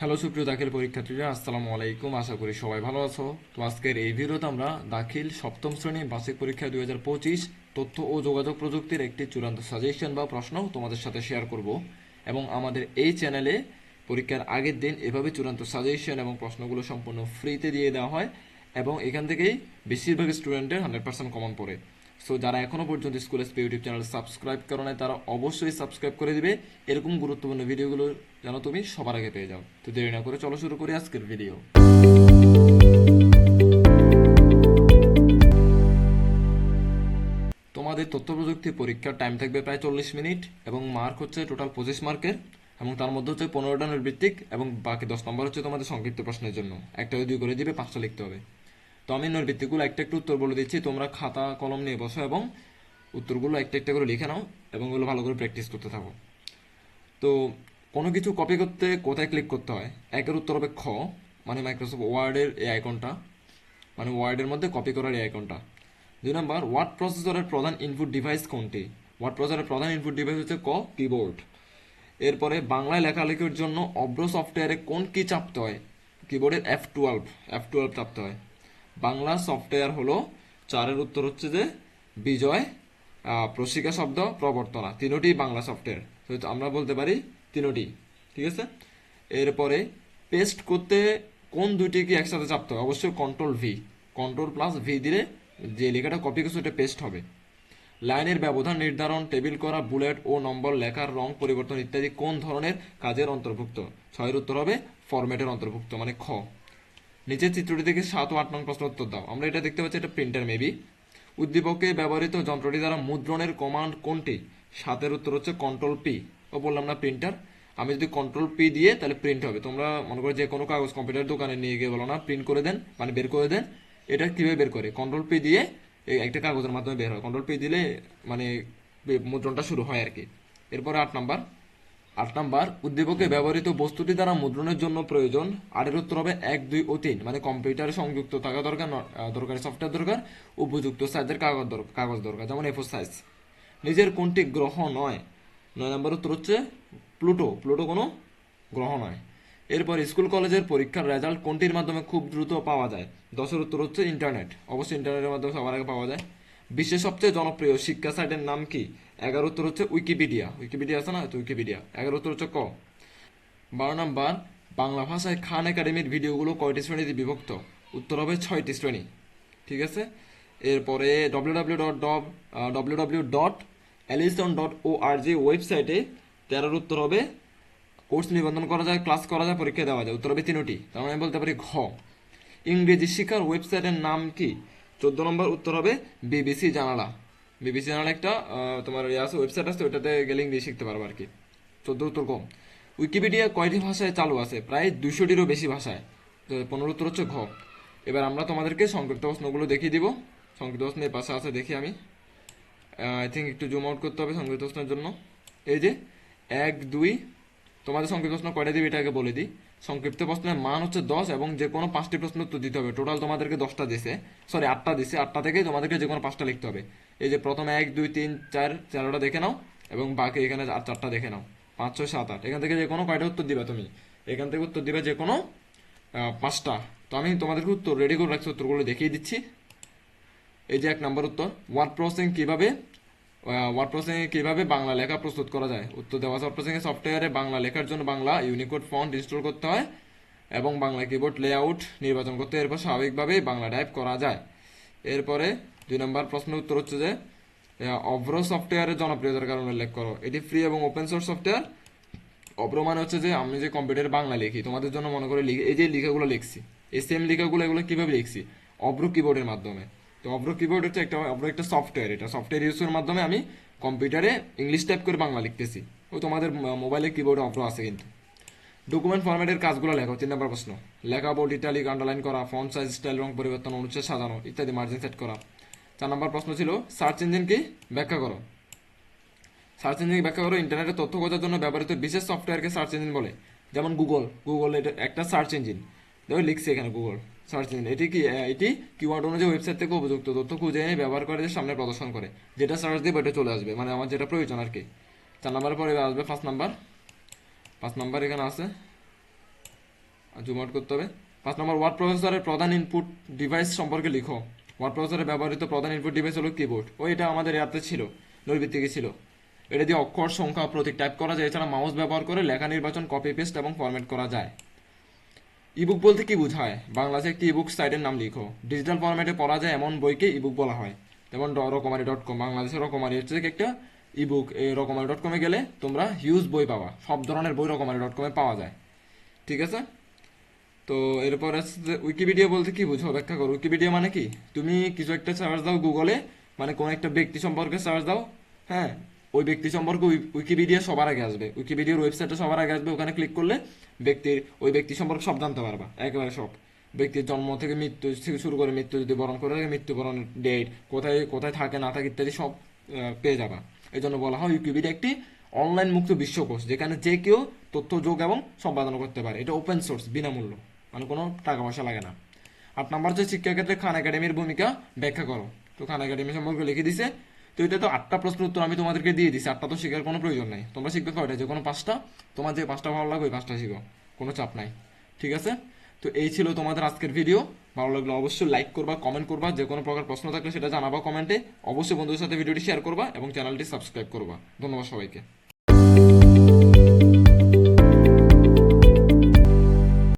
Hello সুপ্রিয় দাখিল পরীক্ষার্থীরা, আসসালামু আলাইকুম। আশা করি সবাই ভালো আছো। তো আজকের এই ভিডিওতে আমরা দাখিল সপ্তম শ্রেণি বার্ষিক পরীক্ষা দুই হাজার পঁচিশ তথ্য ও যোগাযোগ প্রযুক্তির একটি চূড়ান্ত সাজেশন বা প্রশ্ন তোমাদের সাথে শেয়ার করব এবং আমাদের এই চ্যানেলে পরীক্ষার আগের দিন এভাবে চূড়ান্ত সাজেশন এবং প্রশ্নগুলো সম্পূর্ণ ফ্রিতে দিয়ে দেওয়া হয় এবং এখান থেকেই বেশিরভাগ স্টুডেন্টের হান্ড্রেড পার্সেন্ট কমন পড়ে। সো যারা এখনও পর্যন্ত school SP YouTube channel subscribe করো নাই, তারা অবশ্যই সাবস্ক্রাইব করে দিবে। এরকম গুরুত্বপূর্ণ ভিডিওগুলো যেন তুমি সবার আগে পেয়ে যাও। তো দেরি না করে চলো শুরু করি আজকের ভিডিও। তোমাদের তথ্য প্রযুক্তি পরীক্ষার টাইম থাকবে প্রায় চল্লিশ মিনিট এবং মার্ক হচ্ছে টোটাল পঁচিশ মার্কের এবং তার মধ্যে হচ্ছে পনেরোটা নির্বৃত্তিক এবং বাকি দশ নম্বর হচ্ছে তোমাদের সংক্ষিপ্ত প্রশ্নের জন্য। একটা দুই করে দিবে, পাঁচটা লিখতে হবে। তো আমি নৈর্বৃত্তিকগুলো একটা একটু উত্তর বলে দিচ্ছি। তোমরা খাতা, কলম নিয়ে বসো এবং উত্তরগুলো একটা একটা করে লিখে নাও এবং ওগুলো ভালো করে প্র্যাকটিস করতে থাকো। তো কোনো কিছু কপি করতে কোথায় ক্লিক করতে হয়? একের উত্তর হবে খ মানে মাইক্রোসফট ওয়ার্ডের এই আইকনটা মানে ওয়ার্ডের মধ্যে কপি করার এই আইকনটা দুই নম্বর ওয়ার্ড প্রসেসরের প্রধান ইনপুট ডিভাইস কোনটি? ওয়ার্ড প্রসেসরের প্রধান ইনপুট ডিভাইস হচ্ছে ক কিবোর্ড এরপরে বাংলায় লেখালেখির জন্য অব্র সফটওয়্যারে কোন কি চাপতে হয়? কিবোর্ডের এফ টুয়েলভ এফ টুয়েলভ চাপতে হয়। বাংলা সফটওয়্যার হলো, চারের উত্তর হচ্ছে যে বিজয় প্রশিকা শব্দ প্রবর্তনা, তিনোটি বাংলা সফটওয়্যার আমরা বলতে পারি তিনোটি, ঠিক আছে? এরপরে পেস্ট করতে কোন দুইটি কি একসাথে চাপতে হবে অবশ্যই control V control plus V দিলে যে লেখাটা কপি করছে ওটা পেস্ট হবে। লাইনের ব্যবধান নির্ধারণ টেবিল করা বুলেট ও নম্বর লেখার রং পরিবর্তন ইত্যাদি কোন ধরনের কাজের অন্তর্ভুক্ত? ছয়ের উত্তর হবে ফরম্যাটের অন্তর্ভুক্ত মানে খ। নিচের চিত্রটি থেকে সাত ও আট নং প্রশ্ন উত্তর দাও। আমরা এটা দেখতে পাচ্ছি, এটা প্রিন্টার মেবি উদ্দীপকে ব্যবহৃত যন্ত্রটি দ্বারা মুদ্রণের কমান্ড কোনটি? সাতের উত্তর হচ্ছে কন্ট্রোল পি ও বললাম না প্রিন্টার আমি যদি কন্ট্রোল পি দিয়ে তাহলে প্রিন্ট হবে। তোমরা মনে করো যে কোনো কাগজ কম্পিউটার দোকানে নিয়ে গিয়ে বলো না প্রিন্ট করে দেন মানে বের করে দেন। এটা কীভাবে বের করে? কন্ট্রোল পি দিয়ে একটা কাগজের মাধ্যমে বের হয়। কন্ট্রোল পি দিলে মানে মুদ্রণটা শুরু হয় আর কি। এরপরে আট নাম্বার। আট নাম্বার, উদ্দীপকে ব্যবহৃত বস্তুটি দ্বারা মুদ্রণের জন্য প্রয়োজন। আটের উত্তর হবে এক, দুই ও তিন মানে কম্পিউটারে সংযুক্ত থাকা দরকার দরকারি সফটওয়্যার দরকার, উপযুক্ত সাইজের কাগজ দর- কাগজ দরকার, যেমন এফোর সাইজ নিজের কোনটি গ্রহ নয়? নয় নম্বর উত্তর হচ্ছে প্লুটো প্লুটো কোনো গ্রহ নয়। এরপর স্কুল, কলেজের পরীক্ষার রেজাল্ট কোনটির মাধ্যমে খুব দ্রুত পাওয়া যায়? দশের উত্তর হচ্ছে ইন্টারনেট। অবশ্যই ইন্টারনেটের মাধ্যমে সবার আগে পাওয়া যায়। বিশ্বের সবচেয়ে জনপ্রিয় শিক্ষা সাইটের নাম কি? এগারো উত্তর হচ্ছে উইকিপিডিয়া। উইকিপিডিয়া আছে না? তো উইকিপিডিয়া। এগারো উত্তর হচ্ছে ক। বারো নাম্বার, বাংলা ভাষায় খান একাডেমির ভিডিওগুলো কয়টি শ্রেণীতে বিভক্ত? উত্তর হবে ছয়টি শ্রেণি। ঠিক আছে? এরপরে W W dot ডব W W dot Alison dot O R G ওয়েবসাইটে তেরোর উত্তর হবে, কোর্স নিবন্ধন করা যায়, ক্লাস করা যায়, পরীক্ষা দেওয়া যায়। উত্তর হবে তিনটি। তার মানে বলতে পারি ঘ। ইংরেজি শিক্ষার ওয়েবসাইটের নাম কি? চোদ্দ নম্বর উত্তর হবে বিবিসি জানালা। বিবিসি জানালা একটা তোমার ইয়ে আছে ওয়েবসাইট আছে, ওইটাতে গেলে ইংরেজি শিখতে পারব আর কি। চোদ্দ উত্তর কম। উইকিপিডিয়া কয়টি ভাষায় চালু আছে? প্রায় দুশোটিরও বেশি ভাষায়। পনেরো উত্তর হচ্ছে ঘ। এবার আমরা তোমাদেরকে সংক্ষিপ্ত প্রশ্নগুলো দেখিয়ে দিব। সংক্ষিপ্ত প্রশ্নের পাশে আছে, দেখি আমি। আই থিঙ্ক একটু জুম আউট করতে হবে সংক্ষিপ্ত প্রশ্নের জন্য। এই যে, এক, দুই তোমাদের সংক্ষিপ্ত প্রশ্ন কয়টা দিবে এটাকে বলে দিই। সংক্ষিপ্ত প্রশ্নের মান হচ্ছে দশ এবং যে কোনো পাঁচটি প্রশ্ন উত্তর দিতে হবে। টোটাল তোমাদেরকে দশটা দিছে। সরি আটটা দিছে। আটটা থেকে তোমাদেরকে যে কোনো পাঁচটা লিখতে হবে। এই যে প্রথমে এক, দুই, তিন, চার, চারোটা দেখে নাও এবং বাকি এখানে আর চারটা দেখে নাও। পাঁচ, ছয়, সাত, আট। এখান থেকে যে কোনো কয়টা উত্তর দিবে তুমি? এখান থেকে উত্তর দিবে যে কোনো পাঁচটা। তো আমি তোমাদেরকে উত্তর রেডি করে রাখছি, উত্তরগুলো দেখিয়ে দিচ্ছি। এই যে এক নম্বর উত্তর। ওয়ার্ড প্রসেসিং কীভাবে ওয়ার্ড প্রসেসিং কীভাবে বাংলা লেখা প্রস্তুত করা যায়? উত্তর দেওয়া ওয়ার্ড প্রসেসিং সফটওয়্যারে বাংলা লেখার জন্য বাংলা ইউনিকোড ফন্ট ইনস্টল করতে হয় এবং বাংলা কিবোর্ড লেআউট নির্বাচন করতে। এরপর স্বাভাবিকভাবে বাংলা টাইপ করা যায়। এরপরে দুই নম্বর প্রশ্নের উত্তর হচ্ছে যে অভ্র সফটওয়্যারের জনপ্রিয়তার কারণে উল্লেখ করো। এটি ফ্রি এবং ওপেন সোর্স সফটওয়্যার অভ্র মানে হচ্ছে যে, আমি যে কম্পিউটারে বাংলা লিখি, তোমাদের জন্য মনে করে এই যে লেখাগুলো লিখছি, এই সেম লেখাগুলো এগুলো কীভাবে লিখছি? অভ্র কিবোর্ডের মাধ্যমে। তো অভ্র কিবোর্ড হচ্ছে একটা, অভ্র একটা সফটওয়্যার এটা সফটওয়্যার ইউজের মাধ্যমে আমি কম্পিউটারে ইংলিশ টাইপ করে বাংলা লিখতেছি। ও তোমাদের মোবাইলে কিবোর্ডে অভ্র আছে কিন্তু। ডকুমেন্ট ফরম্যাটের কাজগুলো লেখো তিন নম্বর প্রশ্ন। লেখা বোর্ড ইটালিক আন্ডারলাইন করা ফন্ট সাইজ স্টাইল রং পরিবর্তন, অনুচ্ছেদ সাজানো, ইত্যাদি মার্জিন সেট করা। চার নম্বর প্রশ্ন ছিল সার্চ ইঞ্জিন কি? ব্যাখ্যা করো। সার্চ ইঞ্জিন ব্যাখ্যা করো? ইন্টারনেটে তথ্য খোঁজার জন্য ব্যবহৃত বিশেষ সফটওয়্যারকে সার্চ ইঞ্জিন বলে। যেমন গুগল গুগল এটা একটা সার্চ ইঞ্জিন দেখো লিখছি এখানে গুগল সার্চ ইঞ্জিন এটি কি? আহ, এটি কিওয়ার্ড অনুযায়ী ওয়েবসাইট থেকে উপযুক্ত তথ্য খুঁজে এনে ব্যবহার করে সামনে প্রদর্শন করে। যেটা সার্চ দিবে এটা চলে আসবে মানে আমার যেটা প্রয়োজন আর কি। চার নম্বরের পরে আসবে পাঁচ নাম্বার পাঁচ নাম্বার এখানে আছে। জুম আউট করতে হবে। পাঁচ নম্বর ওয়ার্ড প্রসেসরের প্রধান ইনপুট ডিভাইস সম্পর্কে লিখো। ওয়ার্ড প্রসেসরে ব্যবহৃত প্রধান ইনপুট ডিভাইস হলো কিবোর্ড ও এটা আমাদের ইয়াতে ছিল নৈর্ভিত্তিকে ছিল। এটা দিয়ে অক্ষর সংখ্যা প্রতীক টাইপ করা যায়। এছাড়া মাউস ব্যবহার করে লেখা নির্বাচন কপি পেস্ট এবং ফরম্যাট করা যায়। ইবুক বলতে কি বোঝায়? বাংলাদেশে একটি ইবুক সাইটের নাম লিখো। ডিজিটাল ফরম্যাটে পড়া যায় এমন বইকে ইবুক বলা হয়। যেমন রকমারি ডট কম। বাংলাদেশের রকমারি হচ্ছে একটা ইবুক এই রকমারি ডট কমে গেলে তোমরা হিউজ বই পাবা। সব ধরনের বই রকমারি ডট কমে পাওয়া যায়। ঠিক আছে? তো এরপর যে উইকিপিডিয়া বলতে কি বুঝো ব্যাখ্যা করো। উইকিপিডিয়া মানে কি? তুমি কিছু একটা সার্চ দাও গুগলে মানে কোন একটা ব্যক্তি সম্পর্কে সার্চ দাও। হ্যাঁ? ওই ব্যক্তি সম্পর্কে উই- উইকিপিডিয়া সবার আগে আসবে। উইকিপিডিয়ার ওয়েবসাইটে সবার আগে আসবে। ওখানে ক্লিক করলে ব্যক্তির ওই ব্যক্তি সম্পর্কে সব জানতে পারবা। একেবারে সব। ব্যক্তির জন্ম থেকে মৃত্যু থেকে শুরু করে মৃত্যু যদি বরণ করে থাকে, মৃত্যুবরণ ডেট কোথায় কোথায় থাকে, না থাকে ইত্যাদি সব পেয়ে যাবা। এই জন্য বলা হয় উইকিপিডিয়া একটি অনলাইন মুক্ত বিশ্বকোষ যেখানে যে কেউ তথ্য, যোগ এবং সম্পাদনা করতে পারে। এটা ওপেন সোর্স বিনামূল্য। মানে কোনো টাকা পয়সা লাগে না। আট নম্বর হচ্ছে শিক্ষাক্ষেত্রে খান একাডেমির ভূমিকা ব্যাখ্যা করো। তো খান একাডেমি সম্পর্কে লিখে দিছে তো এটা তো আটটা প্রশ্ন উত্তর আমি তোমাদেরকে দিয়ে দিচ্ছি আটটা তো শেখার কোনো প্রয়োজন নাই। তোমরা শিখবে কয়টা? যে কোনো পাঁচটা। তোমার যে পাঁচটা ভালো লাগবে ওই পাঁচটা শিখো, কোনো চাপ নাই। ঠিক আছে? তো এই ছিল তোমাদের আজকের ভিডিও ভালো লাগলে অবশ্যই লাইক করবা কমেন্ট করবা, যে কোনো প্রকার প্রশ্ন থাকলে সেটা জানাবা কমেন্টে। অবশ্যই বন্ধুদের সাথে ভিডিওটি শেয়ার করবা এবং চ্যানেলটি সাবস্ক্রাইব করবা। ধন্যবাদ সবাইকে।